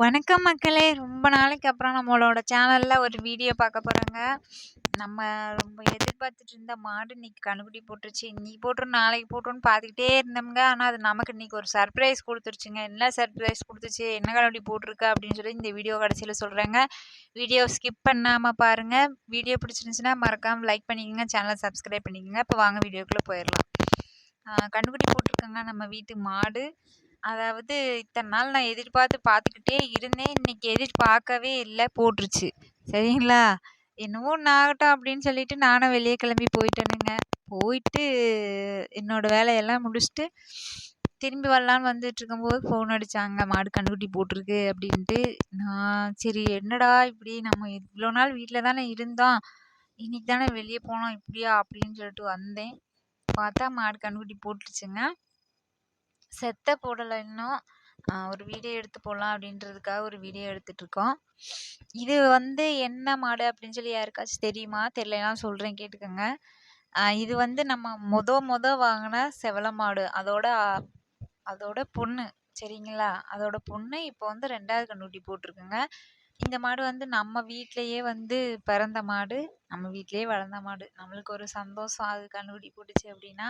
வணக்கம் மக்களே. ரொம்ப நாளைக்கு அப்புறம் நம்மளோட சேனலில் ஒரு வீடியோ பார்க்க போகிறோங்க நம்ம ரொம்ப எதிர்பார்த்துட்டு இருந்த மாடு இன்னைக்கு கண்டுபிடி போட்டுருச்சு. இன்னைக்கு போட்டுரும் நாளைக்கு போட்டுருன்னு பார்த்துக்கிட்டே இருந்தோம்ங்க. ஆனால் அது நமக்கு இன்றைக்கி ஒரு சர்ப்ரைஸ் கொடுத்துருச்சுங்க. என்ன சர்ப்ரைஸ் கொடுத்துச்சு? என்ன கண்டுபிடி போட்டிருக்கா? அப்படின்னு சொல்லி இந்த வீடியோ கடைசியில் சொல்கிறேங்க வீடியோ ஸ்கிப் பண்ணாமல் பாருங்கள் வீடியோ பிடிச்சிருந்துச்சுன்னா மறக்காமல் லைக் பண்ணிக்கோங்க. சேனலை சப்ஸ்கிரைப் பண்ணிக்கோங்க. இப்போ வாங்க வீடியோக்குள்ளே போயிடலாம். கண்டுபிடி போட்டிருக்கோங்க நம்ம வீட்டு மாடு. அதாவது இத்தனை நாள் நான் எதிர்பார்த்து பார்த்துக்கிட்டே இருந்தேன். இன்னைக்கு எதிர்பார்க்கவே இல்லை. போட்டுருச்சு. சரிங்களா? என்னவோ ஒன்று ஆகட்டும் அப்படின்னு சொல்லிட்டு நானும் வெளியே கிளம்பி போயிட்டேனுங்க. போயிட்டு என்னோடய வேலையெல்லாம் முடிச்சுட்டு திரும்பி வரலான்னு வந்துட்டு இருக்கும்போது ஃபோன் அடித்தாங்க மாடு கன்றுக்குட்டி போட்டிருக்கு அப்படின்ட்டு. நான் சரி என்னடா இப்படி நம்ம இவ்வளோ நாள் வீட்டில் தானே இருந்தோம். இன்னைக்கு தானே வெளியே போனோம் இப்படியா அப்படின்னு சொல்லிட்டு வந்தேன். பார்த்தா மாடு கன்றுக்குட்டி போட்டுருச்சுங்க. செத்த போடலை இன்னும். ஒரு வீடியோ எடுத்து போடலாம் அப்படின்றதுக்காக ஒரு வீடியோ எடுத்துட்ருக்கோம் இது வந்து என்ன மாடு அப்படின்னு சொல்லி யாருக்காச்சும் தெரியுமா? தெரியலனா சொல்கிறேன் கேட்டுக்கோங்க. இது வந்து நம்ம மொத மொத வாங்கின செவல மாடு. அதோட அதோட பொண்ணு சரிங்களா? அதோட பொண்ணு இப்போ வந்து ரெண்டாவது கண்ணுட்டி போட்டிருக்குங்க. இந்த மாடு வந்து நம்ம வீட்டிலையே வந்து பிறந்த மாடு. நம்ம வீட்டிலையே வளர்ந்த மாடு. நம்மளுக்கு ஒரு சந்தோஷம். அது கண்ணுக்குட்டி போட்டுச்சு அப்படின்னா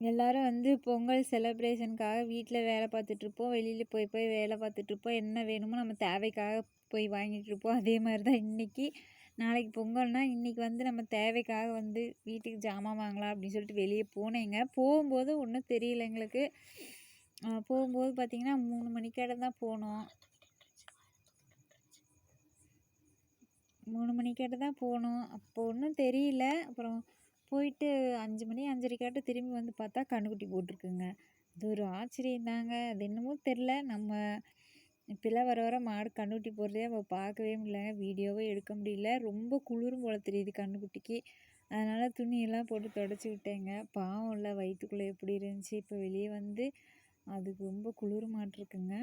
எல்லோரும் வந்து பொங்கல் செலப்ரேஷனுக்காக வீட்டில் வேலை பார்த்துட்ருப்போம் வெளியில் போய் போய் வேலை பார்த்துட்ருப்போம் என்ன வேணுமோ நம்ம தேவைக்காக போய் வாங்கிட்டுருப்போம். அதே மாதிரி தான் இன்றைக்கி நாளைக்கு பொங்கல்னால் இன்றைக்கி வந்து நம்ம தேவைக்காக வந்து வீட்டுக்கு ஜாமான் வாங்கலாம் அப்படின்னு சொல்லிட்டு வெளியே போனேங்க. போகும்போது ஒன்றும் தெரியல எங்களுக்கு. போகும்போது பார்த்திங்கன்னா மூணு மணிக்காட தான் போனோம். மூணு மணிக்காட்ட தான் போனோம். அப்போ ஒன்றும் தெரியல. அப்புறம் போயிட்டு அஞ்சு மணி அஞ்சரைக்காட்டு திரும்பி வந்து பார்த்தா கன்றுக்குட்டி போட்டிருக்குங்க. அது ஒரு ஆச்சரியம் தாங்க. அது என்னமோ தெரில நம்ம இப்போல்லாம் வர வர மாடு கன்றுக்குட்டி போடுறதே நம்ம பார்க்கவே முடியலங்க வீடியோவே எடுக்க முடியல. ரொம்ப குளிரும் போல தெரியுது கன்றுக்குட்டிக்கு அதனால் துணியெல்லாம் போட்டு தொடச்சி விட்டேங்க. பாவம் இல்லை வயிற்றுக்குள்ளே எப்படி இருந்துச்சு? இப்போ வெளியே வந்து அதுக்கு ரொம்ப குளிர் மாட்டிருக்குங்க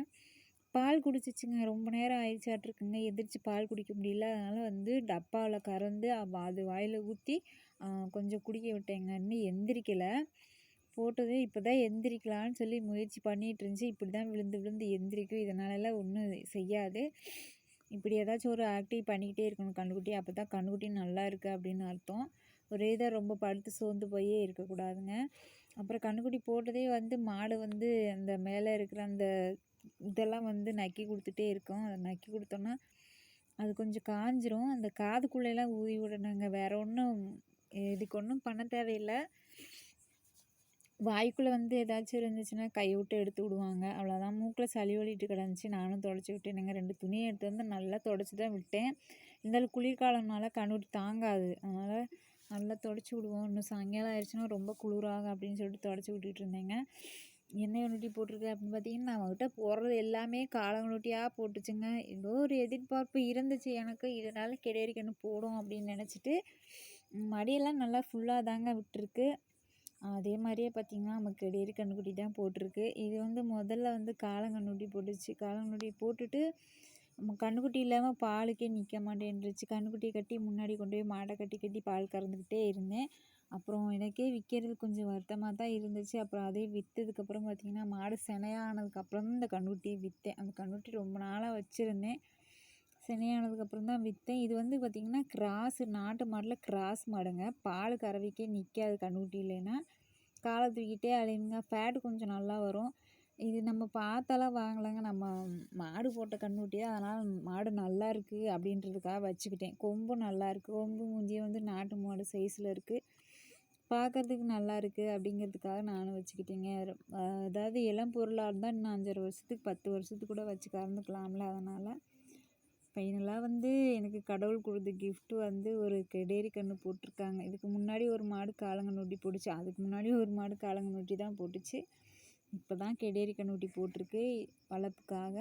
பால் குடிச்சிச்சுங்க. ரொம்ப நேரம் ஆயிடுச்சாட்ருக்குங்க எந்திரிச்சு பால் குடிக்க முடியல. அதனால் வந்து டப்பாவில் கறந்து அது வாயில் ஊற்றி கொஞ்சம் குடிக்க விட்டேங்க. இன்னும் எந்திரிக்கலை. போட்டது இப்போ தான் எந்திரிக்கலான்னு சொல்லி முயற்சி பண்ணிகிட்டு இருந்துச்சு. இப்படி தான் விழுந்து விழுந்து எந்திரிக்கும். இதனாலலாம் ஒன்றும் செய்யாது. இப்படி ஏதாச்சும் ஒரு ஆக்டிவ் பண்ணிக்கிட்டே இருக்கணும் கண்ணுக்குட்டி. அப்போ தான் கண்ணுக்குட்டி நல்லா இருக்குது அப்படின்னு அர்த்தம். ஒரே இதாக ரொம்ப படுத்து சோர்ந்து போயே இருக்கக்கூடாதுங்க. அப்புறம் கண்ணுக்குட்டி போட்டதே வந்து மாடு வந்து அந்த மேலே இருக்கிற அந்த இதெல்லாம் வந்து நக்கி கொடுத்துட்டே இருக்கும். அதை நக்கி கொடுத்தோன்னா அது கொஞ்சம் காஞ்சிரும். அந்த காதுக்குள்ளெல்லாம் ஊதி விடணுங்க. வேறு ஒன்றும் இதுக்கு ஒன்றும் பண்ண தேவையில்லை. வாய்க்குள்ளே வந்து ஏதாச்சும் இருந்துச்சுன்னா கை விட்டு எடுத்து விடுவாங்க. அவ்வளோதான் மூக்கில் சளி ஒழிட்டு கிடந்துச்சு. நானும் தொடச்சி விட்டேனுங்க. ரெண்டு துணியை எடுத்து வந்து நல்லா தொடச்சி தான் விட்டேன். இருந்தாலும் குளிர்காலம்னால கண்ணுட்டி தாங்காது. அதனால் நல்லா தொடச்சி விடுவோம். இன்னும் சாயங்காலம் ஆயிடுச்சுன்னா ரொம்ப குளிராகும் அப்படின்னு சொல்லிட்டு தொடச்சி விட்டுட்டு இருந்தேங்க. என்ன கண்ணுட்டி போட்டிருக்கு அப்படின்னு பார்த்தீங்கன்னா நம்மக்கிட்ட போடுறது எல்லாமே காலங்கணுட்டியாக போட்டுச்சுங்க. ஏதோ ஒரு எதிர்பார்ப்பு இருந்துச்சு எனக்கு. இதனால் கிடையாது போடும் அப்படின்னு நினச்சிட்டு மடியெல்லாம் நல்லா ஃபுல்லாக தாங்க விட்டுருக்கு. அதே மாதிரியே பார்த்திங்கன்னா நமக்கு கெடேரி கன்றுக்குட்டி தான் போட்டிருக்கு. இது வந்து முதல்ல வந்து காலங்கண்ணுட்டி போட்டுச்சு. காலங்கண்ணுட்டி போட்டுட்டு நம்ம கன்றுக்குட்டி இல்லாமல் பாலுக்கே நிற்க மாட்டேன்ருச்சு. கன்றுக்குட்டியை கட்டி முன்னாடி கொண்டு போய் மாடை கட்டி கட்டி பால் கறந்துக்கிட்டே இருந்தேன். அப்புறம் எனக்கே விற்கிறது கொஞ்சம் வருத்தமாக தான் இருந்துச்சு. அப்புறம் அதே விற்றதுக்கப்புறம் பார்த்திங்கன்னா மாடு சினையானதுக்கப்புறம் இந்த கன்றுக்குட்டியை விற்றேன் அந்த கன்றுக்குட்டி ரொம்ப நாளாக வச்சுருந்தேன். சினையானதுக்கப்புறம் தான் விற்றேன் இது வந்து பார்த்திங்கன்னா கிராஸு நாட்டு மாடில் கிராஸ் மாடுங்க. பால் கறவைக்கே நிற்காது கன்றுக்குட்டி இல்லைன்னா. காலை தூக்கிட்டே அலையுங்க. ஃபேட்டு கொஞ்சம் நல்லா வரும். இது நம்ம பார்த்தாலாம் வாங்கலைங்க. நம்ம மாடு போட்ட கண்ணுக்குட்டி அதனால் மாடு நல்லா இருக்குது அப்படின்றதுக்காக வச்சுக்கிட்டேன். கொம்பும் நல்லா இருக்குது கொம்பு முஞ்சியும் வந்து நாட்டு மாடு சைஸில் இருக்குது பார்க்குறதுக்கு நல்லா இருக்குது அப்படிங்கிறதுக்காக நானும் வச்சுக்கிட்டேங்க. அதாவது இளம் பொருளாக இருந்தால் இன்னும் அஞ்சரை வருஷத்துக்கு பத்து வருஷத்துக்கு கூட வச்சு கறந்துக்கலாம்ல. அதனால் ஃபைனலாக வந்து எனக்கு கடவுள் கொடுத்த கிஃப்ட்டு வந்து ஒரு கெடேரி கன்று போட்டிருக்காங்க. இதுக்கு முன்னாடி ஒரு மாடு காலங்கன்னூட்டி போட்டுச்சு. அதுக்கு முன்னாடி ஒரு மாடு காலங்கன்னூட்டி தான் போட்டுச்சு. இப்போ தான் கெடேரி கண்ணுட்டி போட்டிருக்கு வளர்ப்புக்காக.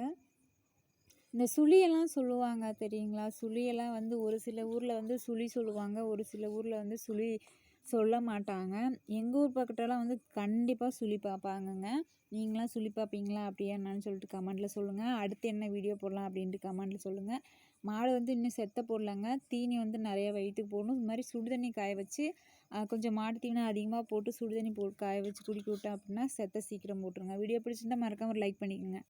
இந்த சுழியெல்லாம் சொல்லுவாங்க தெரியுங்களா? சுழியெல்லாம் வந்து ஒரு சில ஊரில் வந்து சுழி சொல்லுவாங்க ஒரு சில ஊரில் வந்து சுழி சொல்ல மாட்டாங்க. எங்கள் ஊர் பக்கத்தெல்லாம் வந்து கண்டிப்பாக சுழி பார்ப்பாங்கங்க. நீங்களாம் சுழி பார்ப்பீங்களா அப்படியா என்னன்னு சொல்லிட்டு கமெண்ட்டில் சொல்லுங்கள் அடுத்து என்ன வீடியோ போடலாம் அப்படின்ட்டு கமெண்ட்டில் சொல்லுங்கள் மாடு வந்து இன்னும் செத்த போடலங்க. தீனி வந்து நிறைய வயிற்றுக்கு போடணும். இது மாதிரி சுடுதண்ணி காய வச்சு கொஞ்சம் மாட்டு தீவனம் அதிகமாக போட்டு சுடு தண்ணி போ காய வச்சு குடிக்க விட்டேன் அப்படின்னா செத்த சீக்கிரம் போட்டுருங்க. வீடியோ பிடிச்சிருந்தா மறக்காமல் ஒரு லைக் பண்ணிக்கோங்க.